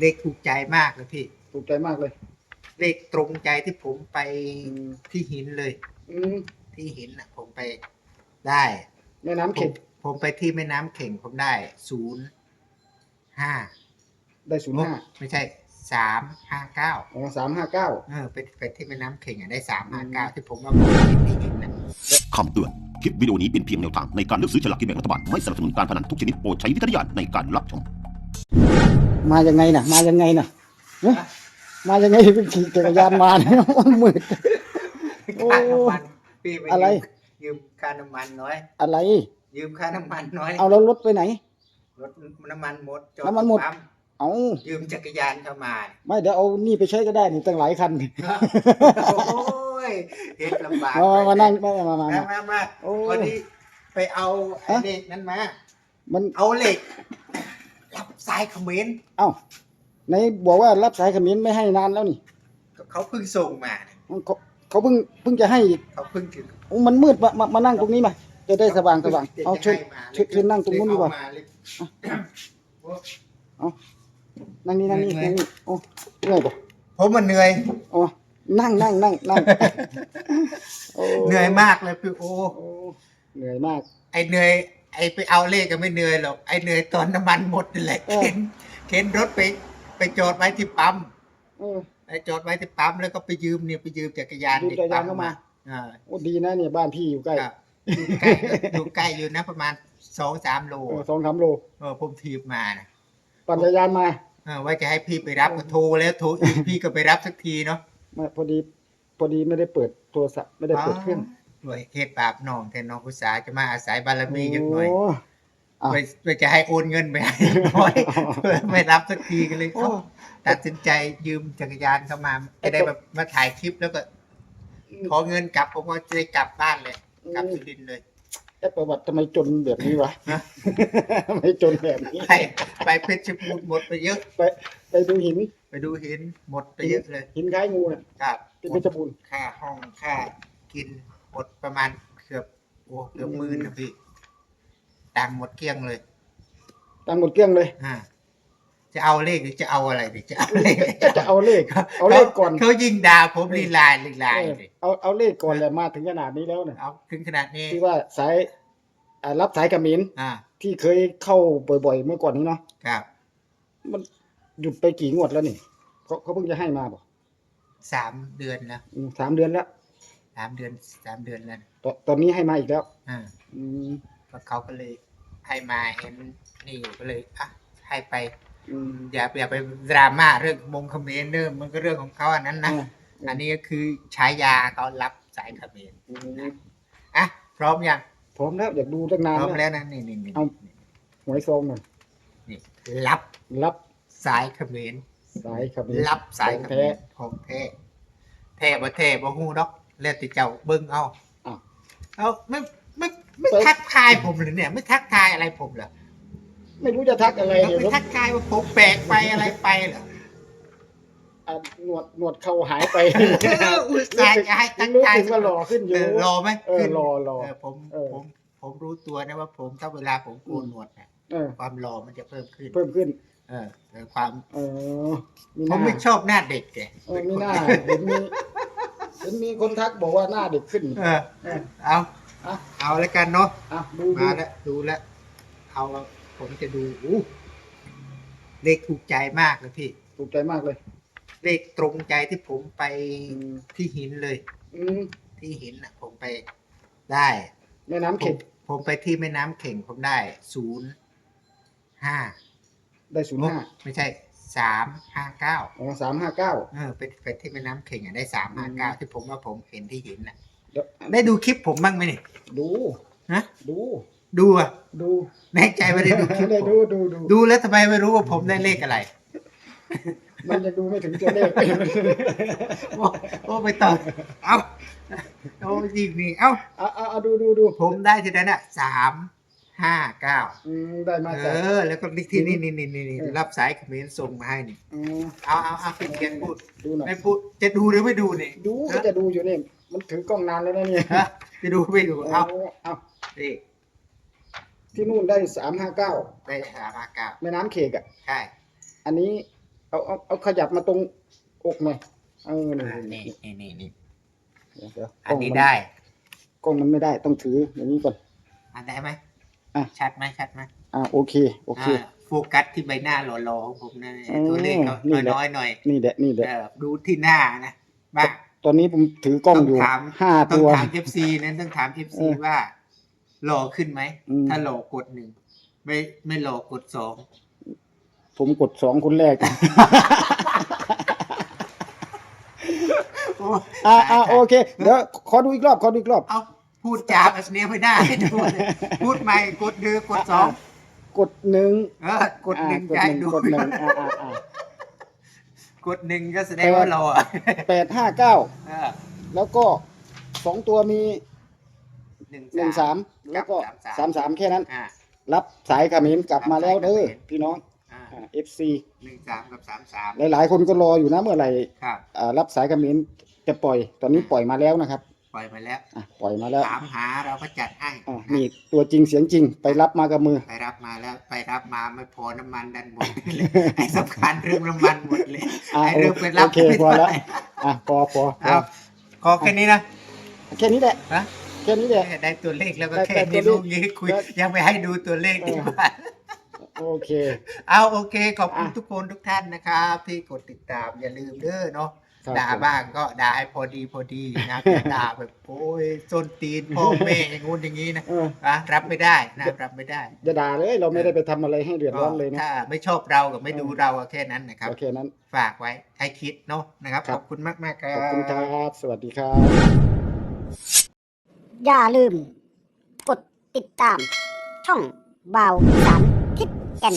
เลขถูกใจมากเลยพี่ ถูกใจมากเลย เลขตรงใจที่ผมไปอืม ที่หินเลย อืมที่หินอะผมไปได้ แม่น้ำผเข็มดผมไปที่แม่น้ำเข่งผมได้ศูนย์ห้าได้ศูนย์ห้าไม่ใช่สามห้าเก้าอ๋อสามห้าเก้า เออไปไปที่แม่น้ำเข่งอะได้สามห้าเก้าที่ผมว่าผมเห็นที่หินน่ะคำเตือน คลิปวิดีโอนี้เป็นเพียงแนวทางในการเลือกซื้อฉลากกินแบ่งรัฐบาล ไม่สนับสนุนการพนันทุกชนิดโปรดใช้วิจารณญาณในการรับชม มายังไงน่ะ มายังไงน่ะเอ๊ะมายังไงเป็นขี่จักรยานมาเนี่ยมันมืด โอ้ค่าน้ำมันพี่ปอะไร ยืมค่าน้ำมันน้อย อะไร ยืมค่าน้ำมันน้อยเอาแล้วรถไปไหน รถน้ำมันหมดจอดน้ำมันหมด ปั๊เอายืมจักรยานเข้ามา ไม่เดี๋ยวเอานี่ไปใช้ก็ได้นี่ตั้งหลายคันโอ้ยเฮ็ดลำบากมามามานั่งมามามามามามามาโอ้ วันนี้ไปเอาไอ้ฮะเหล็กนั้นมา มันเอาเหล็กรับสายเขมรเอ้าไหนบอกว่ารับสายเขมิ้นไม่ให้นานแล้วนี่เขาเพิ่งส่งมาเนี่ยเขาเขาเพิ่งเพิ่งจะให้อีกเขาเพิ่งถึงโอ้มันมืดมามามานั่งตรงนี้มา จะได้สว่างสว่างพิ่จะเอาเชิญให้มาเชิญเชิญนั่งตรงนู้นดีกว่าเอมเลยโอ้นั่งนี่นั่งนี่เหนื่อยนั่งนี่โอ้เหนื่อยปะผมมันเหนื่อยโอ้นั่งนั่งนั่งนั่งโเหนื่อยมากเลยพี่โอ้โอ้เหนื่อยมาก ไอเหนื่อย ไอไปเอาเลขก็ไม่เหนื่อยหรอกไอเหนื่อยตอนน้ำมันหมดนี่แหละเออเข็นเข็นรถไป ไปจอดไว้ที่ปั๊มเออไปจอดไว้ที่ปั๊มแล้วก็ไปยืมเนี่ยไปยืมจักรยานยืมที่จักรยานปั๊มเข้ามาอ่าโอ้ดีนะเนี่ยบ้านพี่อยู่ใกล้ครับอยู่ใกล้อยู่ใกล้อยู่นะประมาณสองสามโลเออสองสามโลเออผมทีบมานะปั่นจักรยานมาเออว่าจะให้พี่ไปรับก็โทรแล้วโทรอีกพี่ก็ไปรับสักทีเนาะมาพอดีพอดีไม่ได้เปิดโทรศัพท์ไม่ได้เปิดเครื่อง หน่วยเหตุบาปน้องแต่น้องกุศาจะมาอาศัยบารมีจักหน่อยโอะ ไปไปจะให้โอนเงินไปให้น้อยไม่รับสักทีกันเลยโอ้เอ้าตัดสินใจยืมจักรยานเข้ามาจะได้แบบมาถ่ายคลิปแล้วก็ ขอเงินกลับผมก็จะได้กลับบ้านเลยกลับสุรินทร์เลย แอปประวัติทำไมจนแบบนี้วะฮะ ทำไมจนแบบนี้ ไปไปเพชรบูรณ์หมดไปเยอะ ไปไปดูหินไปดูหินหมดไปเยอะเลยหินคล้ายงูน่ะครับที่เพชรบูรณ์ค่าห้องค่ากิน หมดประมาณเกือบโอ้เกือบหมื่นนะพี่ตังค์หมดเกลี้ยงเลยตังค์หมดเกลี้ยงเลย อ่า จะเอาเลขหรือจะเอาอะไรดิจะเอาเลขจะเอาเลขเอาเลขก่อน เขายิงด่าผมลีลายลีลายเออเลยเอาเอาเลขก่อนแหละมาถึงขนาดนี้แล้วเนี่ยเอาถึงขนาดนี้ที่ว่าสายอ่ารับสายกระมินอ่า ที่เคยเข้าบ่อยๆเมื่อก่อนนี้เนาะครับ มันหยุดไปกี่งวดแล้วนี่เขาเขาเพิ่งจะให้มาบอกสามเดือนแล้วสามเดือนแล้ว สามเดือนสามเดือนแล้วตตอนนี้ให้มาอีกแล้ว อ่าอืมก็เขาก็เลยให้มาเห็นนี่อยู่ก็เลยอะให้ไป อืม อย่าอย่าไปดราม่าเรื่องมงคเขมรเนอะมันก็เรื่องของเขาอันนั้นนะอ่าอันนี้ก็คือฉายาเขารับสายเขมรอืมอะพร้อมยังพร้อมแล้วอยากดูตั้งพนานร้อมแล้วแล้วนะนี่นี่นี่เอา หวยซองหน่อยนี่รับรับสายเขมรสายกระมินรับสายเขของมแท้รของแท้แท้บ่แท้บ่ฮู้ดอก แล้วแต่เจ้าเบิ่งเอาอ้าว เอาไม่ไม่ไม่ไปทักทายผมเลยเนี่ย ไม่ทักทายอะไรผมเหรอไม่รู้จะทักอะไรแล้วเนี่ยไม่ทักทายว่าผมแปลกไปอะไรไปเหรออะหนวดหนวดเขาหายไปเอออุตส่าห์จะให้ทักรู้ทายสึกว่าหล่อขึ้นอเอยู่อรอไหมเออขึ้นรอรอ เออผมเออ ผมผมรู้ตัวนะว่าผมถ้าเวลาผมโกนหนวดเนี่ยเออ ความรอมันจะเพิ่มขึ้น เพิ่มขึ้น เออแต่ความ เออมีหผมน้าไม่ชอบหน้าเด็กแกเออมีหน้าเห็นมี เห็นมีคนทักบอกว่าหน้าเด็กขึ้น เออเออเอาอะ เอาแล้วกันเนาะอะดูดูมาแล้วดูแล้วเอาผมจะดูอู้เลขถูกใจมากเลยพี่ ถูกใจมากเลยเลขตรงใจที่ผมไปอืมที่หินเลย อืมที่หินอะ ผมไปได้แม่น้ำผเข็มดผมไปที่แม่น้ำเข่งผมได้ศูนย์ห้าได้ศูนย์ห้าไม่ใช่ สามห้าเก้าอ๋อสามห้าเก้าเออไปไปที่แม่น้ำเข่งอะได้สามห้าเก้าที่ผมว่าผมเห็นที่หินอะเดี๋ยวได้ดูคลิปผมบ้างไหมนี่ ดูฮะ ดู ดูอะดูแน่ใจว่าได้ดูคลิปได้ผมดูดูดูดูแล้วทำไมไม่รู้ว่าผมได้เลขอะไรมันยังดูไม่ถึงตัวเลข โอ้โอ้ไปต่อเอาเอาจริงนี่เอ้าเอาเอาเอาดูดูดูผมได้ทีนั้นอะสาม ห้าเก้าอืมได้มาเอจาก อ แล้วก็ที่นี่นี่นี่นี่นี่เออ รับสายเขมรส่งมาให้นี่อืมเอาเอาเอาพี่เกียนพูด ดูหน่อยไม่พูด จะดูหรือไม่ดูนี่ดูก็จะดูอยู่นี่มันถือกล้องนานแล้วนะเนี่ยฮะจะดูไม่ดูเอาเอานี่ที่นู่นได้สามห้าเก้าได้สามห้าเก้าแม่น้ำเขกอะ ใช่ อันนี้เอาเอาเอาขยับมาตรงอกหน่อยเออนี่อ่านี่นี่นี่นี่นี่เดี๋ยวเดี๋ยวอันนี้กล้งมัได้กล้องมันไม่ได้ต้องถืออย่างนี้ก่อน อันได้ไหม อะ ชัดไหมชัดไหมอ่าโอเค โอเค อ่าโฟกัสที่ใบหน้าหล่อๆของผมนะอืมตัวเลขเขานี่แหละ น้อยๆหน่อยนี่แหละนี่แหละเออดูที่หน้านะบ้าง ตอนนี้ผมถือกล้องอยู่ต้องถาม ห้าต้อตังว ถามเอฟซีนั้นต้องถามเอฟเอซีอว่าหล่อขึ้นไหม อืม ถ้าหล่อกดหนึ่งไม่ไม่หล่อกดสองผมกดสองคนแรก โอ้อ่าอ่าโอเค เดี๋ยวขอดูอีกรอบขอดูอีกรอบ เอา พูดจาแบบเนี้ยไม่ได้ดูเลยพูดใหม่กดหนึ่งกดสองกดหนึ่งเออกดหนึ่งอ่ากย้ายดหนึ่งดูกดหนึ่งอ่าอ่าอ่ากดหนึ่งก็แสดงว่าหล่ออะแปดห้าเก้าเออแล้วก็สองตัวมีหนึ่งหนึ่งสามแล้วก็สามสามแค่นั้นอ่ารับสายเขมิ้นกลับมาแล้วเด้อรับสายเขมรพี่น้องอ่าเอฟซีหนึ่งสามกับสามสามหลายๆ คนก็รออยู่นะเมื่อไหร่ครับอ่ารับสายเขมิ้นจะปล่อย ตอนนี้ปล่อยมาแล้วนะครับ ปล่อยไปแล้วอะปล่อยมาแล้วถามหาเราก็จัดให้อะนะนี่ตัวจริงเสียงจริงไปรับมากับมือ ไปรับมาแล้วไปรับมาไม่พอน้ำมันดันหมดเลยไอ้สำคัญเรื่องน้ำมันหมดเลยอะไอ้เรื่องไปรับโอเคพอแล้วอะพอพอพอเอาขอแค่นี้นะแค่นี้แหละฮะแค่นี้แหละ ได้ตัวเลขแล้วก็ได้แค่ได้นี้ตัวเลขลูกยี่คุย ได้ ยังไม่ให้ดูตัวเลขดีกว่า โอเค เอาโอเค ขอบคุณอะ ทุกคนทุกท่านนะครับ ที่กดติดตามอย่าลืมเด้อเนาะ ครับด่าผม บ้างก็ด่าให้พอดีพอดีนะอย่าด่าแบบโอ้ยส้นตีนพ่อแม่อย่างงู้นอย่างนี้นะเออนะรับไม่ได้นะรับไม่ได้อย่าด่าเลยเราไม่ได้ไปทำอะไรให้เดือดร้อนเลยนะ ถ้าไม่ชอบเรากับไม่ดูเราก็แค่นั้นนะครับ โอเคนั้น ฝากไว้ให้คิดเนาะนะครับ ครัขบ อบคุณมากมากๆครับ ขอบคุณครับ สวัสดีครับ อย่าลืม กดติดตาม ช่องบาวสารทิศแก่น